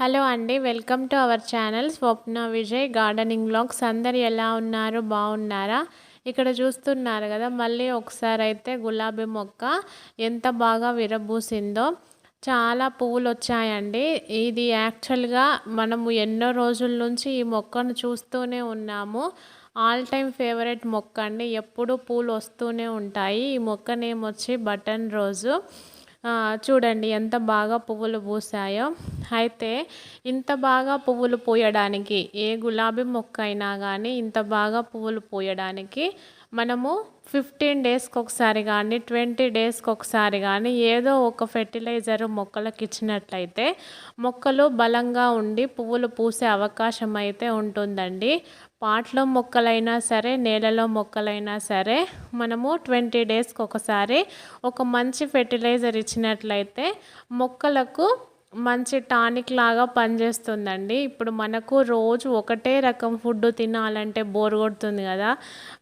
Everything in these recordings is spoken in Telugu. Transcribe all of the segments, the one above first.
హలో అండి welcome to our channel Swapna Vijay gardening blogs. అందరు ఎలా ఉన్నారు? బాగున్నారా? ఇక్కడ చూస్తున్నారు కదా మళ్ళీ ఒకసారి అయితే గులాబీ మొక్క ఎంత బాగా విరబూసిందో. చాలా పువ్వులు వచ్చాయండి ఇది యాక్చువల్గా మనము ఎన్నో రోజుల నుంచి ఈ మొక్కను చూస్తూనే ఉన్నాము. ఆల్ టైమ్ ఫేవరెట్ మొక్క అండి. ఎప్పుడు పూలు వస్తూనే ఉంటాయి. ఈ మొక్క నేమ్ వచ్చి బటన్ రోజు. చూడండి ఎంత బాగా పువ్వులు పూసాయో అయితే ఇంత బాగా పువ్వులు పూయడానికి ఏ గులాబీ మొక్క అయినా కానీ ఇంత బాగా పువ్వులు పూయడానికి మనము ఫిఫ్టీన్ డేస్కి ఒకసారి కానీ ట్వంటీ డేస్కి ఒకసారి కానీ ఏదో ఒక ఫెర్టిలైజర్ మొక్కలకు ఇచ్చినట్లయితే మొక్కలు బలంగా ఉండి పువ్వులు పూసే అవకాశం అయితే ఉంటుందండి. పాట్లో మొక్కలైనా సరే నేలలో మొక్కలైనా సరే మనము ట్వంటీ డేస్కి ఒకసారి ఒక మంచి ఫెర్టిలైజర్ ఇచ్చినట్లయితే మొక్కలకు మంచి టానిక్ లాగా పనిచేస్తుందండి. ఇప్పుడు మనకు రోజు ఒకటే రకం ఫుడ్ తినాలంటే బోర్ కొడుతుంది కదా.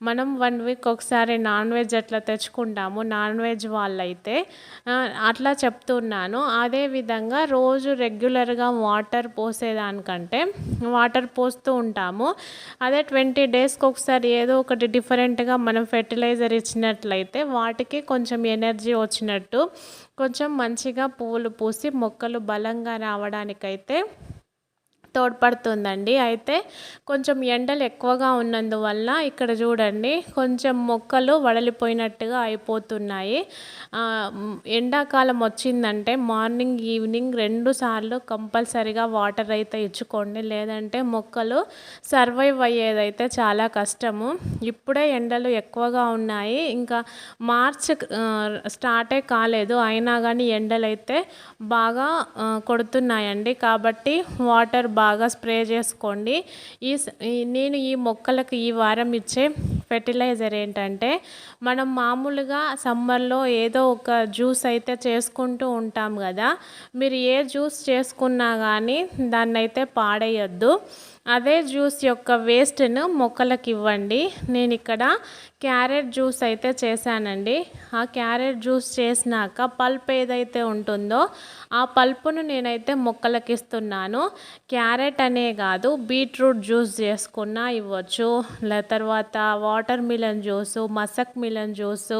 మనం వన్ వీక్ ఒకసారి నాన్ వెజ్ అట్లా తెచ్చుకుంటాము నాన్ వెజ్ వాళ్ళైతే అట్లా చెప్తున్నాను. అదేవిధంగా రోజు రెగ్యులర్గా వాటర్ పోసేదానికంటే వాటర్ పోస్తూ ఉంటాము. అదే ట్వంటీ డేస్కి ఒకసారి ఏదో ఒకటి డిఫరెంట్గా మనం ఫెర్టిలైజర్ ఇచ్చినట్లయితే వాటికి కొంచెం ఎనర్జీ వచ్చినట్టు కొంచెం మంచిగా పువ్వులు పూసి మొక్కలు బలంగా రావడానికైతే తోడ్పడుతుందండి. అయితే కొంచెం ఎండలు ఎక్కువగా ఉన్నందువల్ల ఇక్కడ చూడండి కొంచెం మొక్కలు వడలిపోయినట్టుగా అయిపోతున్నాయి. ఎండాకాలం వచ్చిందంటే మార్నింగ్ ఈవినింగ్ రెండు సార్లు కంపల్సరిగా వాటర్ అయితే ఇచ్చుకోండి. లేదంటే మొక్కలు సర్వైవ్ అయ్యేదైతే చాలా కష్టము. ఇప్పుడే ఎండలు ఎక్కువగా ఉన్నాయి. ఇంకా మార్చ్ స్టార్టే కాలేదు. అయినా కానీ ఎండలు అయితే బాగా కొడుతున్నాయండి. కాబట్టి వాటర్ బాగా బాగా స్ప్రే చేసుకోండి. ఈ నేను ఈ మొక్కలకు ఈ వారం ఇచ్చే ఫెర్టిలైజర్ ఏంటంటే మనం మామూలుగా సమ్మర్లో ఏదో ఒక జ్యూస్ అయితే చేసుకుంటూ ఉంటాం కదా. మీరు ఏ జ్యూస్ చేసుకున్నా కానీ దాన్ని అయితే పాడేయద్దు. అదే జ్యూస్ యొక్క వేస్ట్ను మొక్కలకు ఇవ్వండి. నేను ఇక్కడ క్యారెట్ జ్యూస్ అయితే చేశానండి. ఆ క్యారెట్ జ్యూస్ చేసినాక పల్ప్ ఏదైతే ఉంటుందో ఆ పల్పును నేనైతే మొక్కలకి ఇస్తున్నాను క్యారెట్ అనే కాదు బీట్రూట్ జ్యూస్ చేసుకున్నా ఇవ్వచ్చు. లే తర్వాత watermelon juice muskmelon juice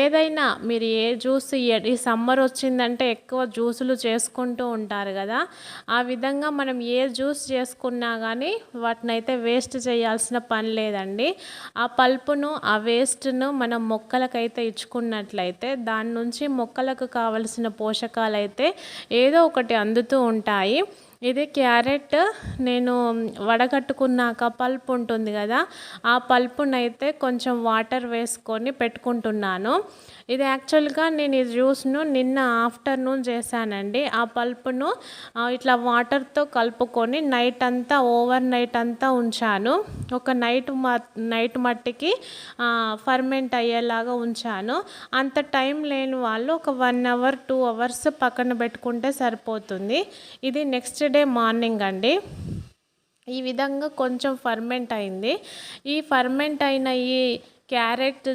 ఏదైనా మీరు ఏ జ్యూస్ ఈ సమ్మర్ వచ్చిందంటే ఎక్కువ జ్యూసులు చేసుకుంటూ ఉంటారు కదా. ఆ విధంగా మనం ఏ జ్యూస్ చేసుకున్నా కానీ వాటిని అయితే వేస్ట్ చేయాల్సిన పని లేదండి. ఆ పల్పును ఆ వేస్ట్ను మనం మొక్కలకైతే ఇచ్చుకున్నట్లయితే దాని నుంచి మొక్కలకు కావలసిన పోషకాలు అయితే ఏదో ఒకటి అందుతూ ఉంటాయి. ఇది క్యారెట్. నేను వడగట్టుకున్నాక పల్ప్ ఉంటుంది కదా ఆ పల్పునైతే కొంచెం వాటర్ వేసుకొని పెట్టుకుంటున్నాను. ఇది యాక్చువల్గా నేను ఈ జ్యూస్ను నిన్న ఆఫ్టర్నూన్ చేశానండి. ఆ పల్పును ఇట్లా వాటర్తో కలుపుకొని నైట్ అంతా ఓవర్ నైట్ అంతా ఉంచాను. ఒక నైట్ నైట్ మట్టికి ఫర్మెంట్ అయ్యేలాగా ఉంచాను. అంత టైం లేని వాళ్ళు ఒక వన్ అవర్ టూ అవర్స్ పక్కన పెట్టుకుంటే సరిపోతుంది. ఇది నెక్స్ట్ డే మార్నింగ్ అండి. ఈ విధంగా కొంచెం ఫర్మెంట్ అయింది. ఈ ఫర్మెంట్ అయిన ఈ క్యారెట్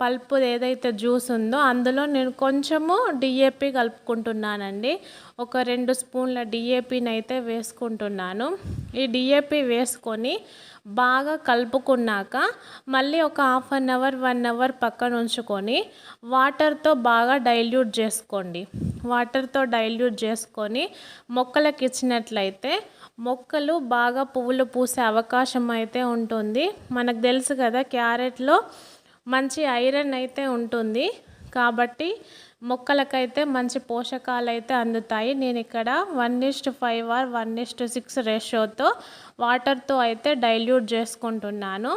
పల్పు ఏదైతే జ్యూస్ ఉందో అందులో నేను కొంచెము డిఏపి కలుపుకుంటున్నానండి. ఒక రెండు స్పూన్ల డిఏపిని అయితే వేసుకుంటున్నాను. ఈ డిఏపి వేసుకొని బాగా కలుపుకున్నాక మళ్ళీ ఒక half an hour one hour పక్కన ఉంచుకొని వాటర్తో బాగా డైల్యూట్ చేసుకోండి. వాటర్తో డైల్యూట్ చేసుకొని మొక్కలకు ఇచ్చినట్లయితే మొక్కలు బాగా పువ్వులు పూసే అవకాశం అయితే ఉంటుంది. మనకు తెలుసు కదా క్యారెట్లో మంచి ఐరన్ అయితే ఉంటుంది. కాబట్టి మొక్కలకైతే మంచి పోషకాలు అయితే అందుతాయి. నేను ఇక్కడ one is to five or one is to six రేషియోతో వాటర్తో అయితే డైల్యూట్ చేసుకుంటున్నాను.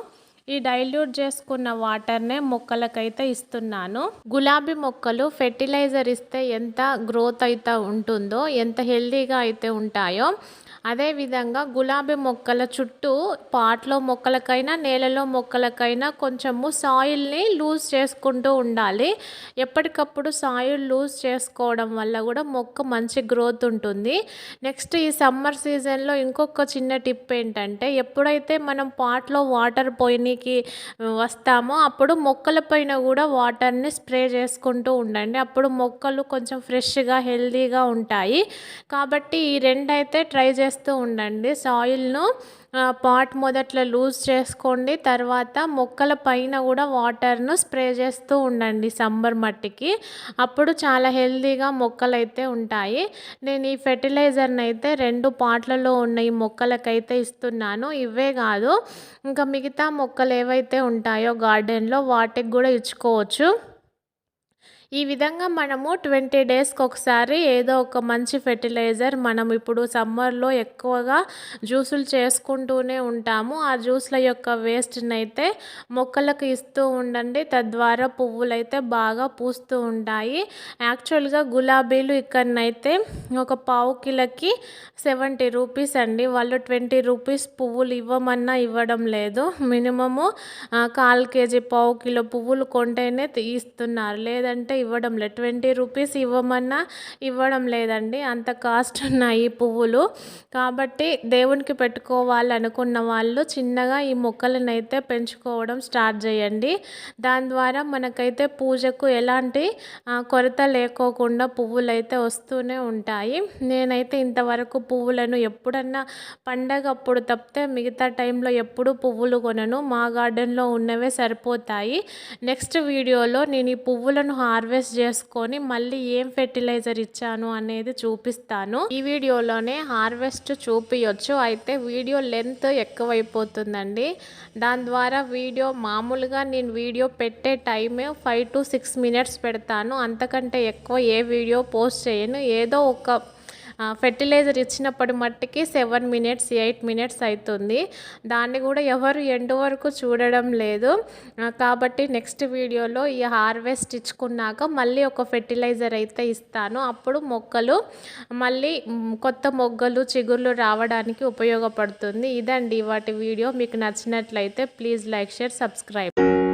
ఈ డైల్యూట్ చేసుకున్న వాటర్నే మొక్కలకైతే ఇస్తున్నాను. గులాబీ మొక్కలు ఫెర్టిలైజర్ ఇస్తే ఎంత గ్రోత్ అయితే ఉంటుందో ఎంత హెల్దీగా అయితే ఉంటాయో అదేవిధంగా గులాబీ మొక్కల చుట్టూ పాట్లో మొక్కలకైనా నేలలో మొక్కలకైనా కొంచెము సాయిల్ని లూజ్ చేసుకుంటూ ఉండాలి. ఎప్పటికప్పుడు సాయిల్ లూజ్ చేసుకోవడం వల్ల కూడా మొక్క మంచి గ్రోత్ ఉంటుంది. నెక్స్ట్ ఈ సమ్మర్ సీజన్లో ఇంకొక చిన్న టిప్ ఏంటంటే ఎప్పుడైతే మనం పాట్లో వాటర్ పోయినకి వస్తామో అప్పుడు మొక్కల పైన కూడా వాటర్ని స్ప్రే చేసుకుంటూ ఉండండి. అప్పుడు మొక్కలు కొంచెం ఫ్రెష్గా హెల్తీగా ఉంటాయి. కాబట్టి ఈ రెండైతే ట్రై ట్రై చేస్తూ ఉండండి. సాయిల్ను పాట్ మొదట్లో లూజ్ చేసుకోండి. తర్వాత మొక్కల పైన కూడా వాటర్ను స్ప్రే చేస్తూ ఉండండి సమ్మర్ మట్టికి. అప్పుడు చాలా హెల్దీగా మొక్కలు అయితే ఉంటాయి. నేను ఈ ఫెర్టిలైజర్ని అయితే రెండు పాట్లలో ఉన్న ఈ మొక్కలకైతే ఇస్తున్నాను. ఇవే కాదు ఇంకా మిగతా మొక్కలు ఏవైతే ఉంటాయో గార్డెన్లో వాటికి కూడా ఇచ్చుకోవచ్చు. ఈ విధంగా మనము ట్వంటీ డేస్కి ఒకసారి ఏదో ఒక మంచి ఫెర్టిలైజర్ మనం ఇప్పుడు సమ్మర్లో ఎక్కువగా జ్యూసులు చేసుకుంటూనే ఉంటాము. ఆ జ్యూస్ల యొక్క వేస్ట్ని అయితే మొక్కలకు ఇస్తూ ఉండండి. తద్వారా పువ్వులు అయితే బాగా పూస్తూ ఉంటాయి. యాక్చువల్గా గులాబీలు ఇక్కడనైతే ఒక పావు కిలోకి సెవెంటీ రూపీస్ అండి. వాళ్ళు ట్వంటీ రూపీస్ పువ్వులు ఇవ్వమన్నా ఇవ్వడం లేదు. మినిమము కాల్ కేజీ పావు కిలో పువ్వులు కొంటేనే ఇస్తున్నారు. లేదంటే ఇవ్వడం లేదు. ట్వంటీ రూపీస్ ఇవ్వమన్నా ఇవ్వడం లేదండి. అంత కాస్ట్ ఉన్నాయి పువ్వులు. కాబట్టి దేవునికి పెట్టుకోవాలనుకున్న వాళ్ళు చిన్నగా ఈ మొక్కలను అయితే పెంచుకోవడం స్టార్ట్ చేయండి. దాని ద్వారా మనకైతే పూజకు ఎలాంటి కొరత లేకోకుండా పువ్వులు అయితే వస్తూనే ఉంటాయి. నేనైతే ఇంతవరకు పువ్వులను ఎప్పుడన్నా పండగ అప్పుడు తప్పితే మిగతా టైంలో ఎప్పుడు పువ్వులు కొనను. మా గార్డెన్లో ఉన్నవే సరిపోతాయి. నెక్స్ట్ వీడియోలో నేను ఈ పువ్వులను హార్వెస్ట్ హార్వెస్ట్ చేసుకొని మళ్ళీ ఏం ఫెర్టిలైజర్ ఇచ్చాను అనేది చూపిస్తాను. ఈ వీడియోలోనే హార్వెస్ట్ చూపించచ్చు అయితే వీడియో లెంత్ ఎక్కువైపోతుందండి. దాని ద్వారా వీడియో మామూలుగా నేను వీడియో పెట్టే టైమే ఫైవ్ టు సిక్స్ మినిట్స్ పెడతాను. అంతకంటే ఎక్కువ ఏ వీడియో పోస్ట్ చేయను. ఏదో ఒక ఫెర్టిలైజర్ ఇచ్చినప్పటి మట్టికి సెవెన్ మినిట్స్ ఎయిట్ మినిట్స్ అవుతుంది దాన్ని కూడా ఎవరు ఎండు వరకు చూడడం లేదు. కాబట్టి నెక్స్ట్ వీడియోలో ఈ హార్వెస్ట్ ఇచ్చుకున్నాక మళ్ళీ ఒక ఫెర్టిలైజర్ అయితే ఇస్తాను. అప్పుడు మొక్కలు మళ్ళీ కొత్త మొగ్గలు చిగుర్లు రావడానికి ఉపయోగపడుతుంది. ఇదండి వాటి వీడియో. మీకు నచ్చినట్లయితే ప్లీజ్ లైక్ షేర్ సబ్స్క్రైబ్.